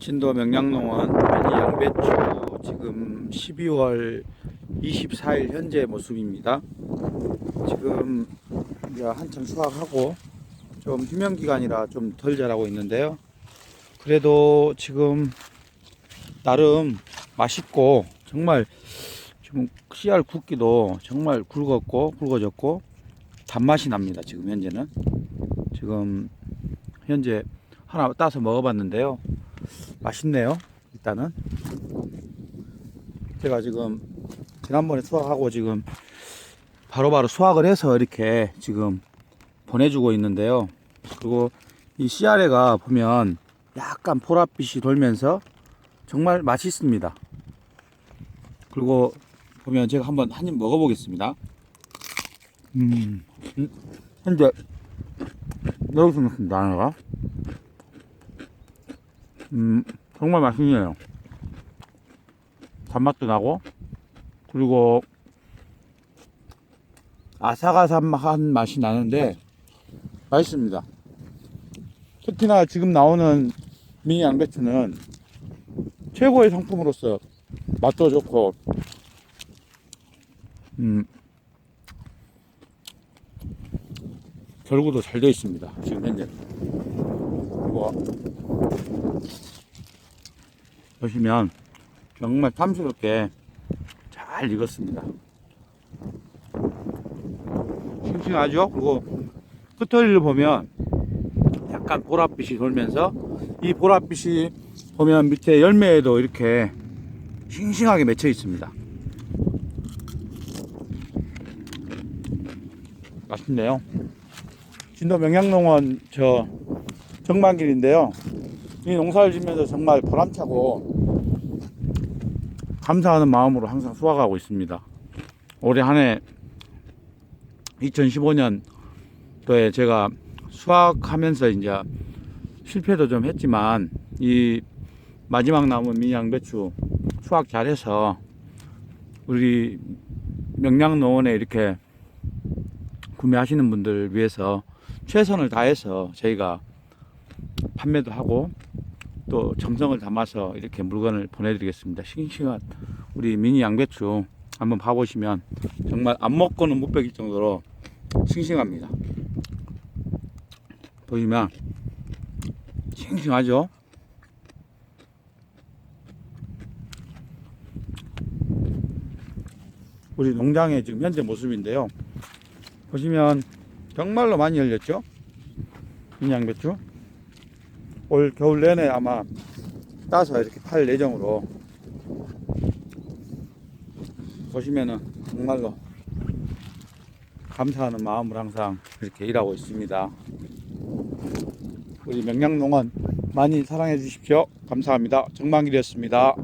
진도 명량농원 미니 양배추 지금 12월 24일 현재 모습입니다. 지금 이제 한참 수확하고 좀 휴면 기간이라 좀 덜 자라고 있는데요. 그래도 지금 나름 맛있고 정말 지금 씨알 굵기도 정말 굵었고 굵어졌고 단맛이 납니다. 지금 현재는 지금 현재 하나 따서 먹어봤는데요. 맛있네요. 일단은 제가 지금 지난번에 수확하고 지금 바로 바로 수확을 해서 이렇게 지금 보내주고 있는데요. 그리고 이 씨알에가 보면 약간 보랏빛이 돌면서 정말 맛있습니다. 그리고 보면 제가 한번 한 입 먹어보겠습니다. 음, 음, 현재 매우 생겼습니다. 하나가. 음, 정말 맛있네요. 단맛도 나고, 그리고 아삭아삭한 맛이 나는데, 맛있습니다. 특히나 지금 나오는 미니 양배추는 최고의 상품으로서 맛도 좋고, 음, 결구도 잘 되어 있습니다. 지금 현재. 그리고 보시면 정말 탐스럽게 잘 익었습니다. 싱싱하죠? 그리고 끝털이를 보면 약간 보랏빛이 돌면서 이 보랏빛이 보면 밑에 열매에도 이렇게 싱싱하게 맺혀 있습니다. 맛있네요. 진도 명양농원 저 정만길인데요. 이 농사를 지면서 정말 보람차고 감사하는 마음으로 항상 수확하고 있습니다. 올해 한 해 2015년도에 제가 수확하면서 이제 실패도 좀 했지만 이 마지막 남은 미양배추 수확 잘해서 우리 명량농원에 이렇게 구매하시는 분들 위해서 최선을 다해서 저희가 판매도 하고 또 정성을 담아서 이렇게 물건을 보내드리겠습니다. 싱싱한 우리 미니 양배추 한번 봐보시면 정말 안 먹고는 못 베길 정도로 싱싱합니다. 보시면 싱싱하죠? 우리 농장의 지금 현재 모습인데요. 보시면 정말로 많이 열렸죠? 미니 양배추. 올 겨울 내내 아마 따서 이렇게 팔 예정으로 보시면은 정말로 감사하는 마음으로 항상 이렇게 일하고 있습니다. 우리 명량농원 많이 사랑해 주십시오. 감사합니다. 정만길이었습니다.